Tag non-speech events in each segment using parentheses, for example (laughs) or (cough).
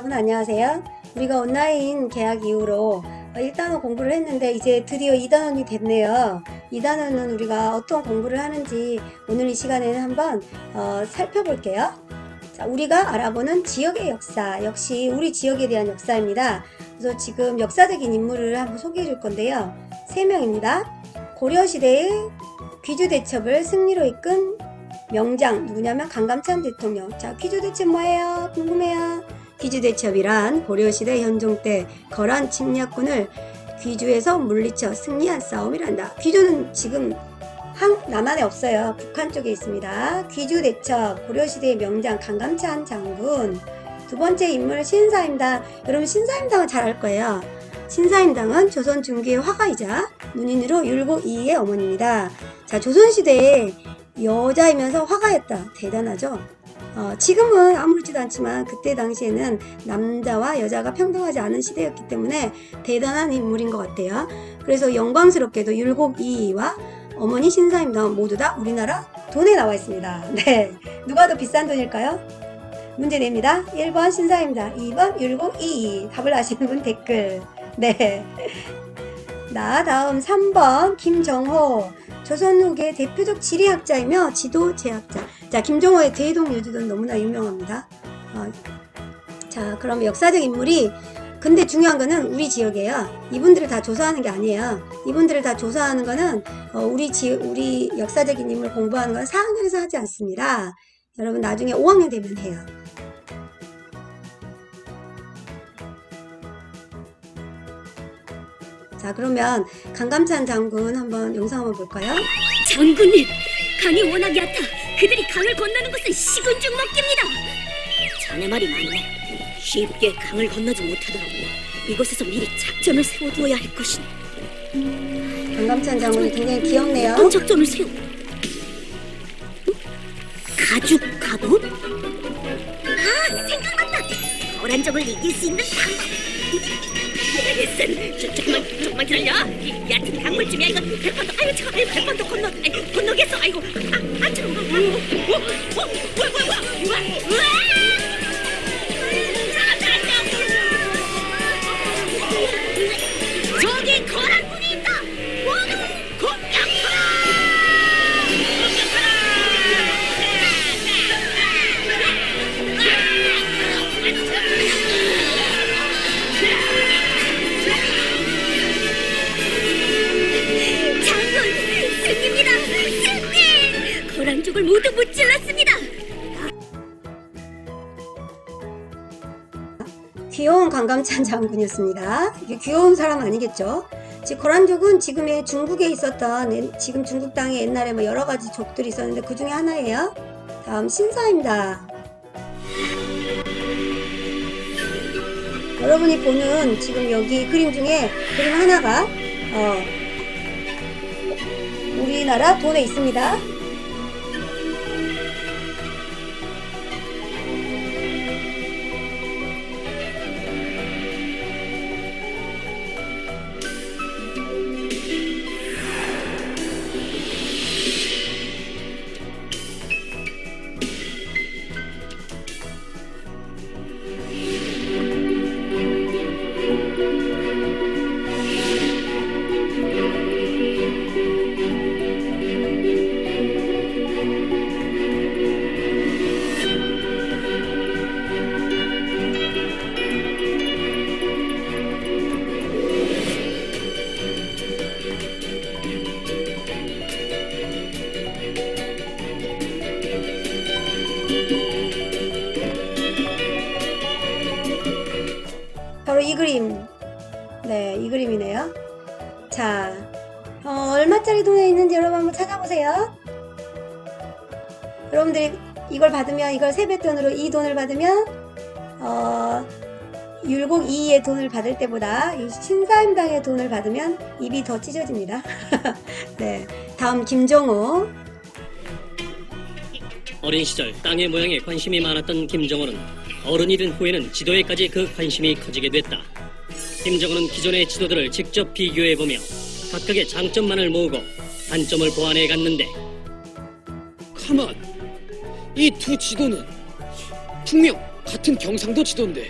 여러분 안녕하세요. 우리가 온라인 계약 이후로 1단원 공부를 했는데 이제 드디어 2단원이 됐네요. 2단원은 우리가 어떤 공부를 하는지 오늘 이 시간에는 한번 어, 살펴볼게요. 자, 우리가 알아보는 지역의 역사, 역시 우리 지역에 대한 역사입니다. 그래서 지금 역사적인 인물을 한번 소개해 줄 건데요. 세 명입니다. 고려시대의 귀주대첩을 승리로 이끈 명장 누구냐면 강감찬 대통령. 자, 귀주대첩 뭐예요? 궁금해요. 귀주 대첩이란 고려시대 현종 때 거란 침략군을 귀주에서 물리쳐 승리한 싸움이란다. 귀주는 지금 한 남한에 없어요. 북한 쪽에 있습니다. 귀주 대첩 고려시대의 명장 강감찬 장군. 두 번째 인물 신사임당. 여러분 신사임당은 잘 알 거예요. 신사임당은 조선 중기의 화가이자 문인으로 율곡 이의 어머니입니다. 자, 조선시대에 여자이면서 화가였다. 대단하죠? 어, 지금은 아무렇지도 않지만 그때 당시에는 남자와 여자가 평등하지 않은 시대였기 때문에 대단한 인물인 것 같아요. 그래서 영광스럽게도 율곡 이이와 어머니 신사임당 모두 다 우리나라 돈에 나와 있습니다. (laughs) 네. 누가 더 비싼 돈일까요? 문제 냅니다. 1번 신사임당, 2번 율곡 이이. 답을 아시는 분 댓글. 네. 나 다음 3번 김정호. 조선 후기의 대표적 지리학자이며 지도 제학자. 자, 김정호의 대동 요주도는 너무나 유명합니다. 어, 자, 그럼 역사적 인물이 근데 중요한 거는 우리 지역이에요. 이분들을 다 조사하는 게 아니에요. 이분들을 다 조사하는 거는 어, 우리 지 우리 역사적인 인물 공부하는 건 4학년에서 하지 않습니다. 여러분 나중에 5학년 되면 해요. 자, 그러면 강감찬 장군 한번 영상 한번 볼까요? 장군님, 강이 워낙 얕아 그들이 강을 건너는 것은 죽 먹기입니다. 자네 말이 맞네. 쉽게 강을 건너지 못하더라고. 이곳에서 미리 작전을 세워두어야 할 것이네. 강감찬 장군이 굉장히 귀엽네요. 어떤 작전을 세우? 응? 가죽 갑옷? 아, 생각났다. 거란 적을 이길 수 있는 방법. 알겠어. 저, 조금만, 조금만 기다려. 이 얕은 강물쯤이야. 이거 백 번도, 아유, 저, 아유, 백 번도 건너, 아유, 건너겠어. 아이고, 아, 아, 저, 어, 어, 어, 어, 승리 거란족을 모두 무찔렀습니다 귀여운 강감찬 장군이었습니다. 이게 귀여운 사람 아니겠죠? 지금 거란족은 지금의 중국에 있었던 옛- 지금 중국 땅에 옛날에 뭐 여러 가지 족들이 있었는데 그 중에 하나예요. 다음 신사입니다. 여러분이 보는 지금 여기 그림 중에 그림 하나가 어, 우리나라 돈에 있습니다. 이 그림. 네, 이 그림이네요. 자, 어, 얼마짜리 돈에 있는지 여러분 한번 찾아보세요. 여러분들이 이걸 받으면, 이걸 세뱃돈으로 이 돈을 받으면, 어, 율곡 2의 돈을 받을 때보다 이 신사임당의 돈을 받으면 입이 더 찢어집니다. (laughs) 네. 다음 김종호. 어린 시절 땅의 모양에 관심이 많았던 김정은은 어른이 된 후에는 지도에까지 그 관심이 커지게 됐다. 김정은은 기존의 지도들을 직접 비교해보며 각각의 장점만을 모으고 단점을 보완해 갔는데 가만 이 두 지도는 분명 같은 경상도 지도인데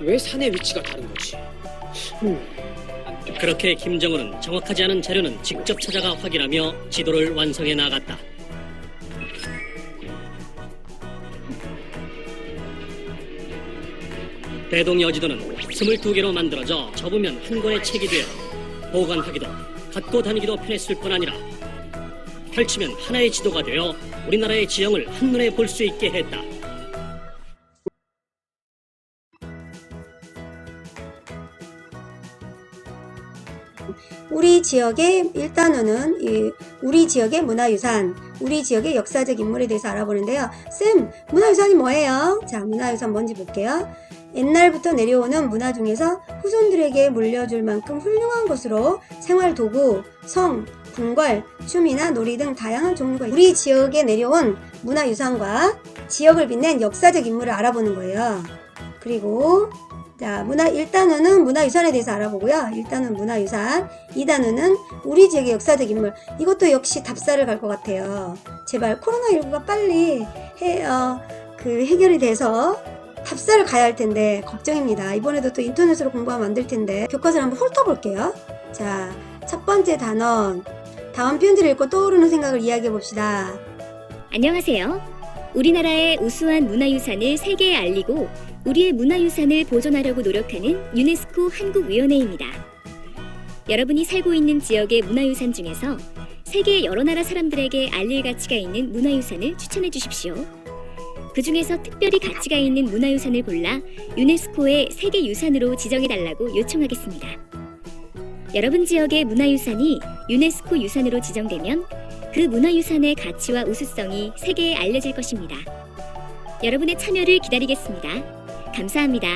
왜 산의 위치가 다른 거지? 음, 그렇게 김정은은 정확하지 않은 자료는 직접 찾아가 확인하며 지도를 완성해 나갔다. 대동 여지도는 22개로 만들어져 접으면 한 권의 책이 되어 보관하기도 갖고 다니기도 편했을 뿐 아니라 펼치면 하나의 지도가 되어 우리나라의 지형을 한눈에 볼 수 있게 했다. 우리 지역의 이 우리 지역의 문화유산, 우리 지역의 역사적 인물에 대해서 알아보는데요. 쌤, 문화유산이 뭐예요? 자, 문화유산 뭔지 볼게요. 옛날부터 내려오는 문화 중에서 후손들에게 물려줄 만큼 훌륭한 것으로 생활 도구, 성, 궁궐, 춤이나 놀이 등 다양한 종류가 있- 우리 지역에 내려온 문화 유산과 지역을 빛낸 역사적 인물을 알아보는 거예요. 그리고 자, 문화 1단원은 문화 유산에 대해서 알아보고요. 1단원 문화 유산, 2단원은 우리 지역의 역사적 인물. 이것도 역시 답사를 갈 것 같아요. 제발 코로나19가 빨리 해, 어, 그 해결이 돼서 답사를 가야 할 텐데 걱정입니다. 이번에도 또 인터넷으로 공부하면 안 될 텐데 교과서를 한번 훑어볼게요. 자, 첫 번째 단원. 다음 편지를 읽고 떠오르는 생각을 이야기해 봅시다. 안녕하세요. 우리나라의 우수한 문화유산을 세계에 알리고 우리의 문화유산을 보존하려고 노력하는 유네스코 한국위원회입니다. 여러분이 살고 있는 지역의 문화유산 중에서 세계 여러 나라 사람들에게 알릴 가치가 있는 문화유산을 추천해 주십시오. 그 중에서 특별히 가치가 있는 문화유산을 골라 유네스코의 세계유산으로 지정해 달라고 요청하겠습니다. 여러분 지역의 문화유산이 유네스코 유산으로 지정되면 그 문화유산의 가치와 우수성이 세계에 알려질 것입니다. 여러분의 참여를 기다리겠습니다. 감사합니다.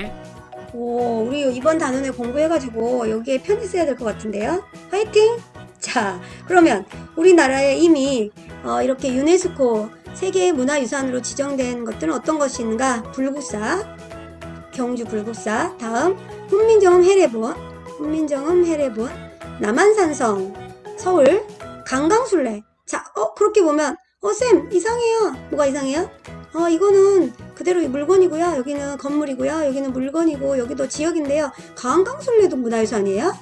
오, 우리 이번 단원에 공부해가지고 여기에 편지 써야 될 것 같은데요. 화이팅! 자, 그러면 우리나라에 이미 어, 이렇게 유네스코 세계 문화유산으로 지정된 것들은 어떤 것이 있는가? 불국사, 경주 불국사, 다음 훈민정음 해례본, 훈민정음 해례본, 남한산성, 서울, 강강술래. 자, 어 그렇게 보면 어 쌤 이상해요. 뭐가 이상해요? 어 이거는 그대로 물건이고요. 여기는 건물이고요. 여기는 물건이고 여기도 지역인데요. 강강술래도 문화유산이에요?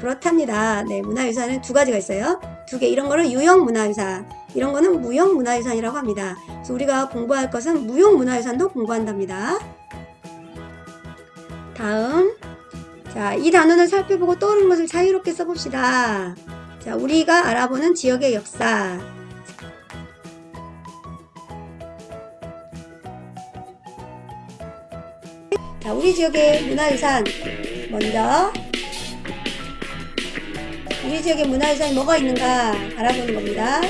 그렇답니다. 네, 문화유산은 두 가지가 있어요. 두 개. 이런 거는 유형 문화유산, 이런 거는 무형 문화유산이라고 합니다. 그래서 우리가 공부할 것은 무형 문화유산도 공부한답니다. 다음. 자, 이 단원을 살펴보고 떠오르는 것을 자유롭게 써봅시다. 자, 우리가 알아보는 지역의 역사. 자, 우리 지역의 문화유산. 먼저, 우리 지역의 문화유산이 뭐가 있는가 알아보는 겁니다.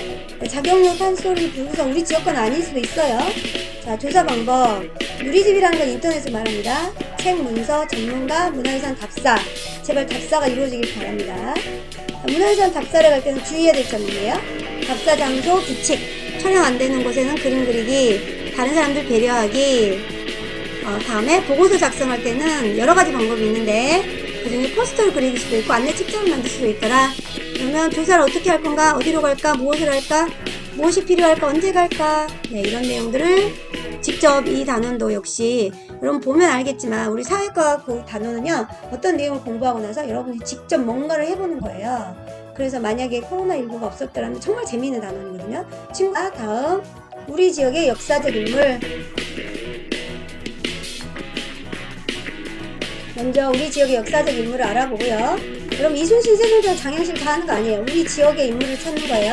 작용력 판소리 불구성 우리 지역 건 아닐 수도 있어요. 자, 조사 방법. 누리집이라는 건 인터넷을 말합니다. 책, 문서, 전문가, 문화유산 답사. 제발 답사가 이루어지길 바랍니다. 자, 문화유산 답사를 갈 때는 주의해야 될 있네요. 답사 장소, 규칙. 촬영 안 되는 곳에는 그림 그리기, 다른 사람들 배려하기, 어, 다음에 보고서 작성할 때는 여러 가지 방법이 있는데 그중에 포스터를 그릴 수도 있고 안내 책자를 만들 수도 있더라. 그러면 조사를 어떻게 할 건가? 어디로 갈까? 무엇을 할까? 무엇이 필요할까? 언제 갈까? 네, 이런 내용들을 직접 이 단원도 역시 여러분 보면 알겠지만 우리 사회과학 그 단원은요 어떤 내용을 공부하고 나서 여러분이 직접 뭔가를 해보는 거예요. 그래서 만약에 코로나19가 없었더라면 정말 재미있는 단원이거든요. 친구가 다음 우리 지역의 역사적 인물 먼저 우리 지역의 역사적 인물을 알아보고요. 그럼 이순신, 세종대왕, 장영실 다 하는 거 아니에요. 우리 지역의 인물을 찾는 거예요.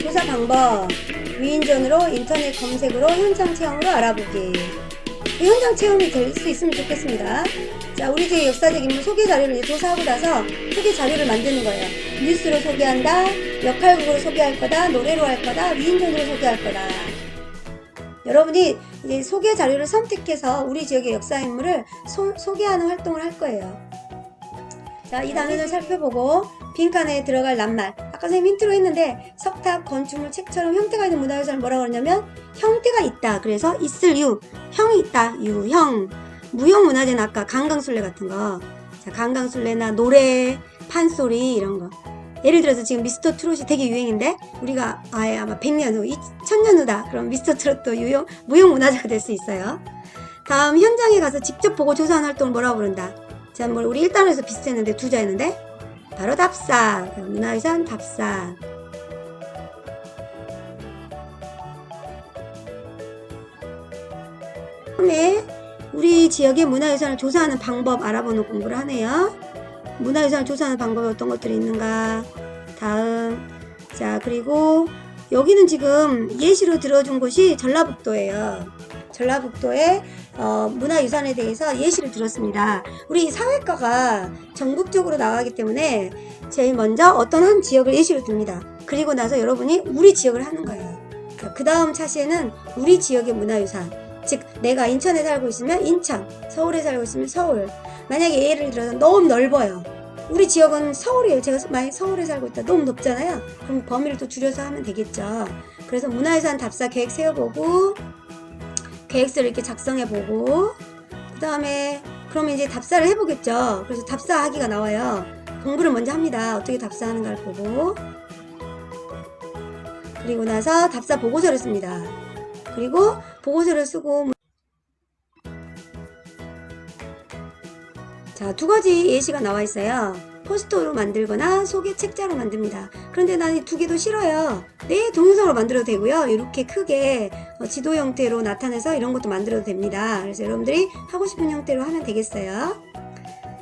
조사 방법, 위인전으로 인터넷 검색으로 현장 체험으로 알아보기. 이 현장 체험이 될 수 있으면 좋겠습니다. 자, 우리 지역 역사적 인물 소개 자료를 조사하고 나서 소개 자료를 만드는 거예요. 뉴스로 소개한다, 역할극으로 소개할 거다, 노래로 할 거다, 위인전으로 소개할 거다. 여러분이 이제 소개 자료를 선택해서 우리 지역의 역사 인물을 소, 소개하는 활동을 할 거예요. 자, 이 단원을 살펴보고 빈칸에 들어갈 낱말. 아까 선생님 힌트로 했는데 석탑, 건축물, 책처럼 형태가 있는 문화유산을 뭐라고 그러냐면 형태가 있다. 그래서 있을 유, 형이 있다. 유형. 무형 문화재는 아까 강강술래 같은 거. 자, 강강술래나 노래, 판소리 이런 거. 예를 들어서 지금 미스터 트롯이 되게 유행인데 우리가 아예 아마 100년 후, 2000년 후다. 그럼 미스터 트롯도 유형, 무형 문화재가 될 수 있어요. 다음 현장에 가서 직접 보고 조사하는 활동을 뭐라고 부른다? 자, 뭐 우리 1단원에서 비슷했는데 두 자였는데 바로 답사. 문화유산 답사. 다음에 우리 지역의 문화유산을 조사하는 방법 알아보는 공부를 하네요. 문화유산을 조사하는 방법이 어떤 것들이 있는가? 다음. 자, 그리고 여기는 지금 예시로 들어준 곳이 전라북도예요. 전라북도의 어, 문화유산에 대해서 예시를 들었습니다. 우리 사회과가 전국적으로 나가기 때문에 제일 먼저 어떤 한 지역을 예시로 듭니다. 그리고 나서 여러분이 우리 지역을 하는 거예요. 그 다음 차시에는 우리 지역의 문화유산. 즉, 내가 인천에 살고 있으면 인천, 서울에 살고 있으면 서울. 만약에 예를 들어서 너무 넓어요. 우리 지역은 서울이에요. 제가 만약 서울에 살고 있다. 너무 높잖아요. 그럼 범위를 또 줄여서 하면 되겠죠. 그래서 문화유산 답사 계획 세워보고, 계획서를 이렇게 작성해보고, 그 다음에, 그러면 이제 답사를 해보겠죠. 그래서 답사하기가 나와요. 공부를 먼저 합니다. 어떻게 답사하는가를 보고. 그리고 나서 답사 보고서를 씁니다. 그리고 보고서를 쓰고 자, 두 가지 예시가 나와 있어요. 포스터로 만들거나 소개 책자로 만듭니다. 그런데 나는 이두 개도 싫어요. 네, 동영상으로 만들어도 되고요. 이렇게 크게 어, 지도 형태로 나타내서 이런 것도 만들어도 됩니다. 그래서 여러분들이 하고 싶은 형태로 하면 되겠어요.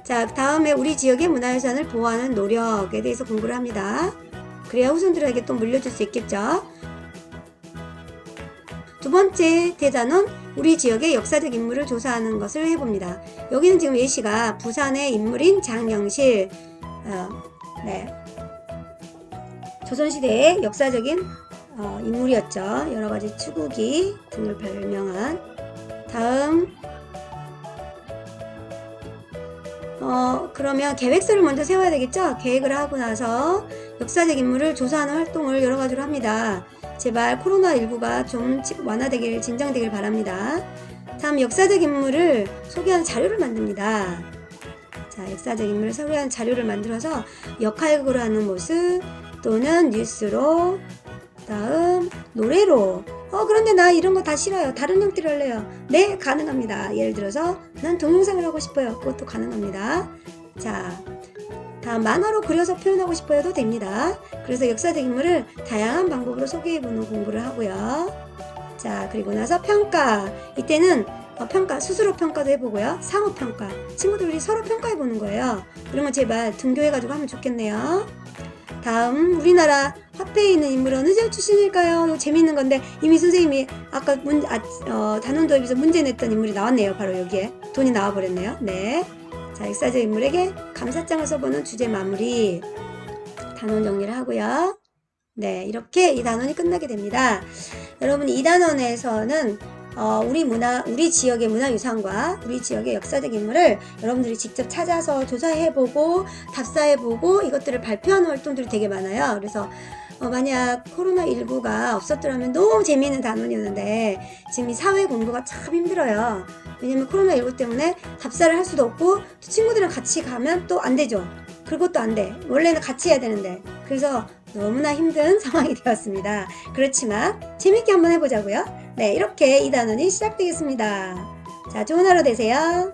자, 다음에 우리 지역의 문화유산을 보호하는 노력에 대해서 공부를 합니다. 그래야 후손들에게 또 물려줄 수 있겠죠. 두 번째 대단원 우리 지역의 역사적 인물을 조사하는 것을 해봅니다. 여기는 지금 예시가 부산의 인물인 장영실, 어, 네. 조선시대의 역사적인 어, 인물이었죠. 여러 가지 추구기 등을 발명한. 다음, 어, 그러면 계획서를 먼저 세워야 되겠죠? 계획을 하고 나서 역사적 인물을 조사하는 활동을 여러 가지로 합니다. 제발 코로나19가 좀 지- 완화되길, 진정되길 바랍니다. 다음 역사적 인물을 소개하는 자료를 만듭니다. 자, 역사적 인물을 소개하는 자료를 만들어서 역할극으로 하는 모습 또는 뉴스로 다음 노래로 어 그런데 나 이런 거 다 싫어요 다른 형태로 할래요 네 가능합니다 예를 들어서 난 동영상을 하고 싶어요 그것도 가능합니다 자 다음 만화로 그려서 표현하고 싶어요도 됩니다. 그래서 역사적 인물을 다양한 방법으로 소개해보는 공부를 하고요. 자 그리고 나서 평가. 이때는 어, 평가 스스로 평가도 해보고요. 상호 평가. 친구들이 서로 평가해 보는 거예요. 거 제발 등교해가지고 하면 좋겠네요. 다음 우리나라 화폐에 있는 인물은 어느 지역 출신일까요? 재밌는 건데 이미 선생님이 아까 문, 아, 어, 단원 도입에서 문제 냈던 인물이 나왔네요. 바로 여기에. 돈이 나와버렸네요. 네. 자 역사적 인물에게 감사장을 써보는 주제 마무리. 단원 정리를 하고요. 네 이렇게 이 단원이 끝나게 됩니다. 여러분 이 단원에서는 어, 우리 문화, 우리 지역의 문화유산과 우리 지역의 역사적 인물을 여러분들이 직접 찾아서 조사해보고 답사해보고 이것들을 발표하는 활동들이 되게 많아요. 그래서 어, 만약 코로나19가 없었더라면 너무 재미있는 단원이었는데 지금 이 사회 공부가 참 힘들어요. 왜냐면 코로나19 때문에 답사를 할 수도 없고 또 친구들이랑 같이 가면 또 안 되죠. 그것도 안 돼. 원래는 같이 해야 되는데. 그래서 너무나 힘든 (laughs) 상황이 되었습니다. 그렇지만 재밌게 한번 해보자고요. 네, 이렇게 이 단원이 시작되겠습니다. 자, 좋은 하루 되세요.